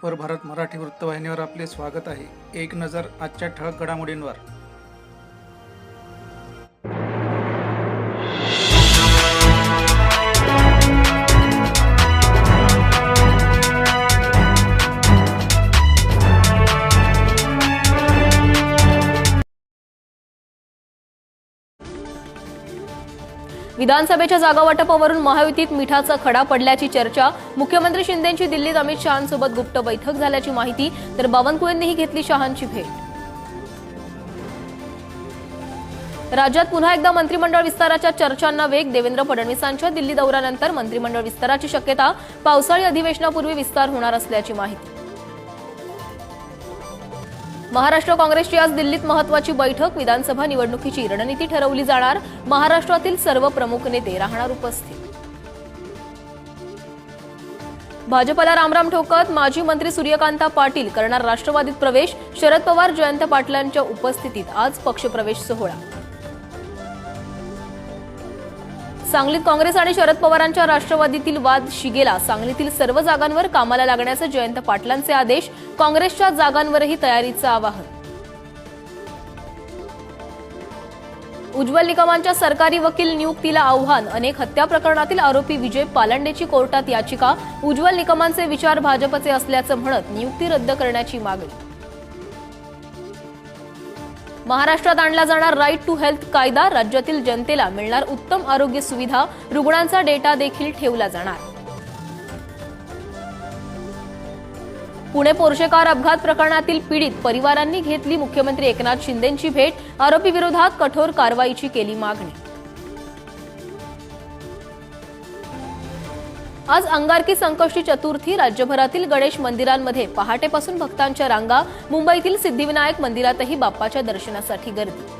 Super Bharat Marathi वृत्तवाहिनीवर आपले स्वागत आहे. एक नजर आजच्या ठळक घडामोडींवर. विधानसभेच्या जागा वाटपावरून महायुतीत मिठाचा खडा पडल्याची चर्चा. मुख्यमंत्री शिंदेची दिल्लीत अमित शहांसोबत गुप्त बैठक झाल्याची माहिती तर बावनकुळेंनीही घेतली शहांची भेट. राज्यात पुन्हा एकदा मंत्रिमंडळ विस्ताराच्या चर्चांना वेग देवेंद्र फडणवीसांच्या दिल्ली दौऱ्यानंतर मंत्रिमंडळ विस्ताराची शक्यता पावसाळी अधिवेशनापूर्वी विस्तार होणार असल्याची माहिती. महाराष्ट्र काँग्रेसची आज दिल्लीत महत्वाची बैठक विधानसभा निवडणुकीची रणनीती ठरवली जाणार महाराष्ट्रातील सर्व प्रमुख नेते राहणार उपस्थित. भाजपला रामराम ठोकत माजी मंत्री सूर्यकांता पाटील करणार राष्ट्रवादीत प्रवेश शरद पवार जयंत पाटलांच्या उपस्थितीत आज पक्षप्रवेश सोहळा. सांगलीत काँग्रेस आणि शरद पवारांच्या राष्ट्रवादीतील वाद शिगेला सांगलीतील सर्व जागांवर कामाला लागण्याचे जयंत पाटलांचे आदेश काँग्रेसच्या जागांवरही तयारीचं आवाहन. उज्ज्वल निकमांच्या सरकारी वकील नियुक्तीला आव्हान अनेक हत्या प्रकरणातील आरोपी विजय पालंडेची कोर्टात याचिका उज्ज्वल निकमांचे विचार भाजपचे असल्याचं म्हणत नियुक्ती रद्द करण्याची मागणी. महाराष्ट्रात आणला जाणार राईट टू हेल्थ कायदा राज्यातील जनतेला मिळणार उत्तम आरोग्य सुविधा रुग्णांचा डेटा देखील ठेवला जाणार. पुणे पोर्शे कार अपघात प्रकरणातील पीडित परिवारांनी घेतली मुख्यमंत्री एकनाथ शिंदेंची भेट आरोपी विरोधात कठोर कारवाईची केली मागणी. आज अंगारकी संकष्टी चतुर्थी राज्यभरातील गणेश मंदिरांमध्ये पहाटेपासून भक्तांच्या रांगा मुंबईतील सिद्धिविनायक मंदिरातही बाप्पाच्या दर्शनासाठी गर्दी.